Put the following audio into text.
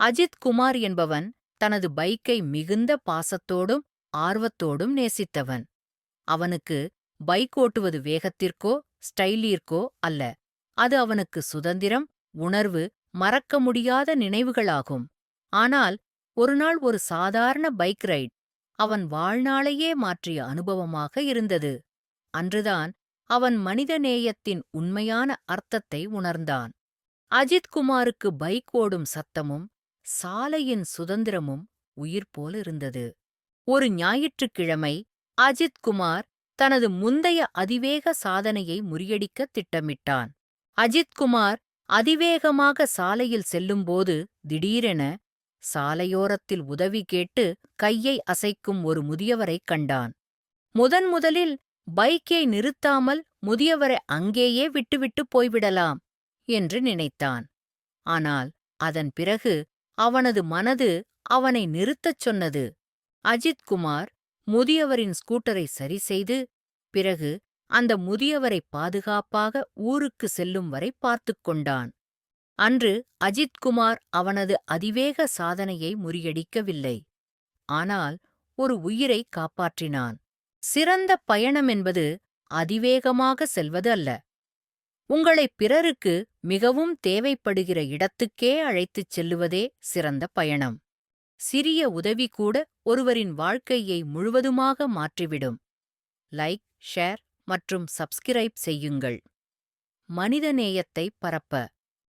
அஜித் குமார் என்பவன் தனது பைக்கை மிகுந்த பாசத்தோடும் ஆர்வத்தோடும் நேசித்தவன். அவனுக்கு பைக் ஓட்டுவது வேகத்திற்கோ ஸ்டைலிற்கோ அல்ல. அது அவனுக்கு சுதந்திரம் உணர்வு மறக்க முடியாத நினைவுகளாகும். ஆனால் ஒருநாள் ஒரு சாதாரண பைக் ரைட் அவன் வாழ்நாளையே மாற்றிய அனுபவமாக இருந்தது. அன்றுதான் அவன் மனிதநேயத்தின் உண்மையான அர்த்தத்தை உணர்ந்தான். அஜித் குமாருக்கு பைக் ஓடும் சத்தமும் சாலையின் சுதந்திரமும் உயிர் போலிருந்தது ஒரு ஞாயிற்றுக்கிழமை அஜித் குமார் தனது முந்தைய அதிவேக சாதனையை முறியடிக்க திட்டமிட்டான். அஜித் குமார் அதிவேகமாக சாலையில் செல்லும்போது திடீரென சாலையோரத்தில் உதவி கேட்டு கையை அசைக்கும் ஒரு முதியவரைக் கண்டான். முதன் முதலில் பைக்கை நிறுத்தாமல் முதியவரை அங்கேயே விட்டுவிட்டு போய்விடலாம் என்று நினைத்தான். ஆனால் அதன் பிறகு அவனது மனது அவனை நிறுத்தச் சொன்னது. அஜித்குமார் முதியவரின் ஸ்கூட்டரை சரிசெய்து பிறகு அந்த முதியவரை பாதுகாப்பாக ஊருக்கு செல்லும் வரை பார்த்துக் கொண்டான். அன்று அஜித்குமார் அவனது அதிவேக சாதனையை முறியடிக்கவில்லை. ஆனால் ஒரு உயிரை காப்பாற்றினான். சிறந்த பயணம் என்பது அதிவேகமாக செல்வது அல்ல. உங்களை பிறருக்கு மிகவும் தேவைப்படுகிற இடத்துக்கே அழைத்துச் செல்லுவதே சிறந்த பயணம். சிறிய உதவி கூட ஒருவரின் வாழ்க்கையை முழுவதுமாக மாற்றிவிடும். லைக் ஷேர் மற்றும் சப்ஸ்கிரைப் செய்யுங்கள். மனிதநேயத்தை பரப்ப.